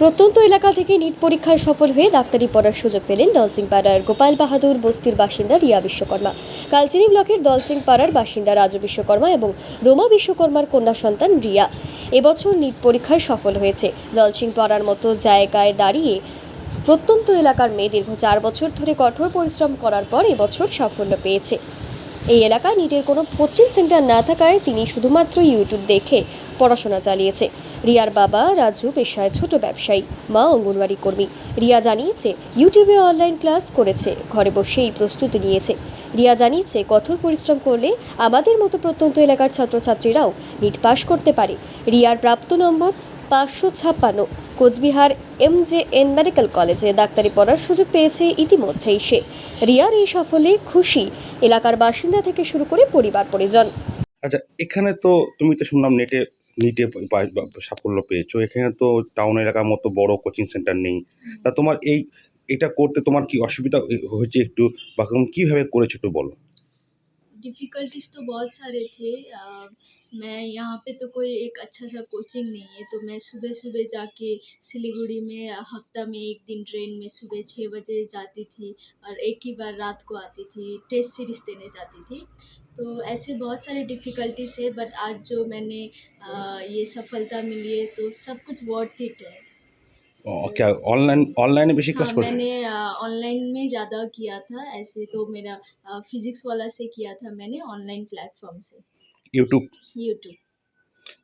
প্রত্যন্ত এলাকা থেকে নিট পরীক্ষায় সফল হয়ে ডাক্তারি পড়ার সুযোগ পেলেন দলসিং পাড়ার গোপাল বাহাদুর বস্তির বাসিন্দা রিয়া বিশ্বকর্মা। কালচিনি ব্লকের দলসিং পাড়ার বাসিন্দা রাজু বিশ্বকর্মা এবং রোমা বিশ্বকর্মার কন্যা সন্তান রিয়া। এবছর নিট পরীক্ষায় সফল হয়েছে। দলসিং পাড়ার মতো জায়গায় দাঁড়িয়ে প্রত্যন্ত এলাকার মেয়ে দীর্ঘ চার বছর ধরে কঠোর পরিশ্রম করার পর এবছর সাফল্য পেয়েছে। এই এলাকায় নিটের কোনো কোচিং সেন্টার না থাকায় তিনি শুধুমাত্র ইউটিউব দেখে পড়াশোনা চালিয়েছে। রিয়ার বাবা রাজু পেশায় ছোট ব্যবসায়ী, মা অঙ্গনওয়াড়ি কর্মী। রিয়া জানিয়েছে, ইউটিউবে অনলাইন ক্লাস করেছে, ঘরে বসেই প্রস্তুতি নিয়েছে। রিয়া জানিয়েছে, কঠোর পরিশ্রম করলে আমাদের মতো প্রত্যন্ত এলাকার ছাত্রছাত্রীরাও নিট পাশ করতে পারে। রিয়ার প্রাপ্ত নম্বর পাঁচশো ছাপ্পান্ন। Cooch Behar M J N medical কলেজে ডাক্তারি পড়ার সুযোগ পেয়েছে ইতিমধ্যেই সে। রিয়ার এই সাফল্যে খুশি এলাকার বাসিন্দা থেকে শুরু করে পরিবার পরিজন। আচ্ছা এখানে তো তুমি তো শুনলাম নেটে নিটে সাফল্য পেয়েছ। এখানে তো টাউন এলাকার মতো বড় কোচিং সেন্টার নেই। তা তোমার এই এটা করতে তোমার কি অসুবিধা হয়েছে একটু? বা কীভাবে করেছ একটু বলো? डिफ़िकल्टीज तो बहुत सारे थे। मैं यहाँ पे तो कोई एक अच्छा सा कोचिंग नहीं है तो मैं सुबह सुबह जाके सिलीगुड़ी में हफ़्ता में एक दिन ट्रेन में सुबह छः बजे जाती थी और एक ही बार रात को आती थी टेस्ट सीरीज़ देने जाती थी। तो ऐसे बहुत सारे डिफ़िकल्टीज है बट आज जो मैंने ये सफलता मिली है तो सब कुछ वर्थ इट है। क्या ऑनलाइन ऑनलाइन में बेसिक हाँ, कोर्स मैंने ऑनलाइन में ज़्यादा किया था ऐसे तो मेरा फिजिक्स वाला से किया था मैंने ऑनलाइन प्लेटफॉर्म से। यूट्यूब यूट्यूब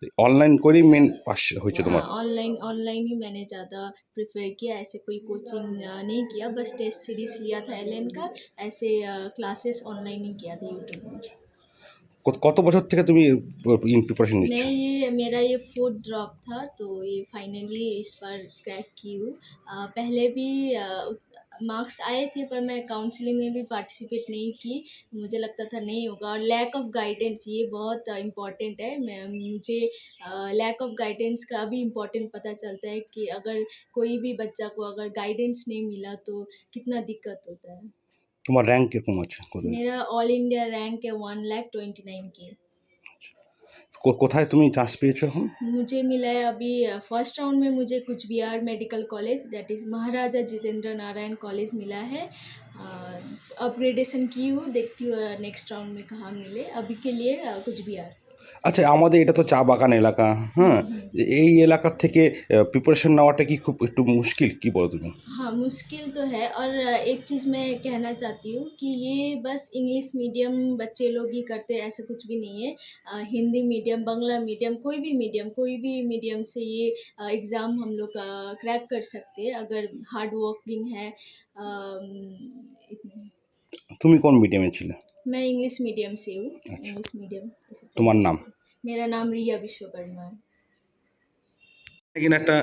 तो ऑनलाइन कोई मेन पास হয়েছে তোমার हाँ, तुम्हारा? ऑनलाइन ऑनलाइन ही मैंने ज़्यादा प्रेफर किया ऐसे कोई कोचिंग नहीं किया बस टेस्ट सीरीज़ लिया था एल का ऐसे क्लासेस ऑनलाइन ही किया था यूट्यूब কত- কত বছর থেকে তুমি প্রিপারেশন নিচ্ছ मैं ये मेरा ये फोर्थ ड्रॉप था तो ये फाइनली इस बार क्रैक की हूँ अ, पहले भी मार्क्स आए थे पर मैं काउंसलिंग में भी पार्टिसिपेट नहीं की मुझे लगता था नहीं होगा और लैक ऑफ गाइडेंस ये बहुत इम्पॉर्टेंट है मैं मुझे लैक ऑफ गाइडेंस का भी इम्पॉर्टेंट पता चलता है कि अगर कोई भी बच्चा को अगर गाइडेंस नहीं मिला तो कितना दिक्कत होता है তোমার র্যাঙ্ক কিরকম আছে কোথায়? मेरा ऑल इंडिया रैंक है वन लैख ट्वेंटी नाइन के কো- কোথায় তুমি চান্স পেয়েছো এখন मुझे मिला है अभी फर्स्ट राउंड में मुझे कुछ Bihar medical college that is Maharaja Jitendra Narayan college मिला है अपग्रेडेशन की हूँ देखती हूँ नेक्स्ट राउंड में कहाँ मिले अभी के लिए अ, कुछ बिहार আচ্ছা আমাদের এটা তো চা বাগান এলাকা হ্যাঁ এই এলাকার থেকে প্রিপারেশন নেওয়াটা কি খুব একটু মুশকিল কি বলো তুমি हाँ मुश्किल तो है और एक चीज़ मैं कहना चाहती हूँ कि ये बस इंग्लिश मीडियम बच्चे लोग ही करते हैं ऐसा कुछ भी नहीं है अ, हिंदी मीडियम बांग्ला मीडियम कोई भी मीडियम कोई भी मीडियम से ये एग्ज़ाम हम लोग क्रैक कर सकते हैं अगर हार्ड वर्किंग है अम, তুমি কোন মিডিয়ামে ছিলে मैं इंग्लिश मीडियम से हूँ अच्छा। इंग्लिश मीडियम তোমার নাম मेरा नाम रिया विश्वकर्मा है কিনা একটা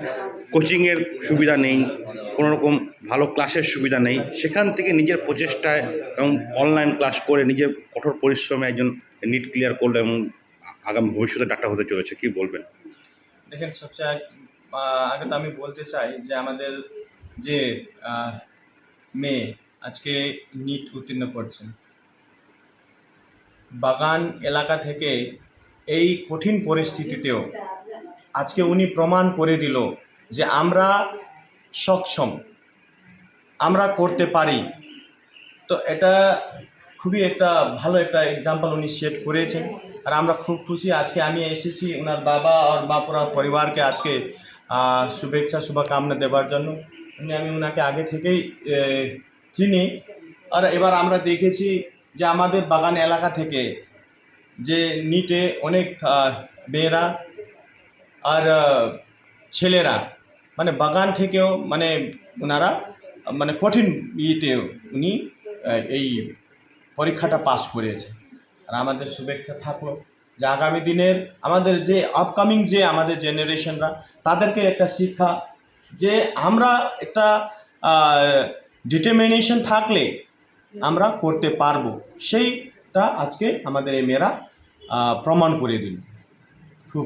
কোচিংয়ের সুবিধা নেই কোনো রকম ভালো ক্লাসের সুবিধা নেই সেখান থেকে নিজের প্রচেষ্টায় এবং অনলাইন ক্লাস করে নিজের কঠোর পরিশ্রমে একজন নিট ক্লিয়ার করলো এবং আগামী ভবিষ্যতে ডাক্তার হতে চলেছে কি বলবেন দেখেন সবচেয়ে আগ- আহ, আগে তো আমি বলতে চাই যে আমাদের যে আহ, মেয়ে আজকে নিট উত্তীর্ণ করছেন বাগান এলাকা থেকে এই কঠিন পরিস্থিতিতেও আজকে উনি প্রমাণ করে দিল যে আমরা সক্ষম, আমরা করতে পারি। তো এটা খুবই একটা ভালো একটা এক্সাম্পল উনি সেট করেছেন। আর আমরা খুব খুশি আজকে আমি এসেছি ওনার বাবা আর মা পুরা পরিবারকে আজকে শুভেচ্ছা, শুভকামনা দেওয়ার জন্য। উনি আমি ওনাকে আগে থেকেই চিনি আর এবার আমরা দেখেছি যে আমাদের বাগান এলাকা থেকে যে নিটে অনেক মেয়েরা আর ছেলেরা মানে বাগান থেকেও মানে ওনারা মানে কঠিন ইয়েতে উনি এই পরীক্ষাটা পাস করেছে। আর আমাদের শুভেচ্ছা থাকল যে আগামী দিনের আমাদের যে আপকামিং যে আমাদের জেনারেশনরা তাদেরকে একটা শিক্ষা যে আমরা একটা ডিটারমিনেশন থাকলে আমরা করতে পারব। সেইটা আজকে আমাদের এই মেয়েরা প্রমাণ করে দিল। খুব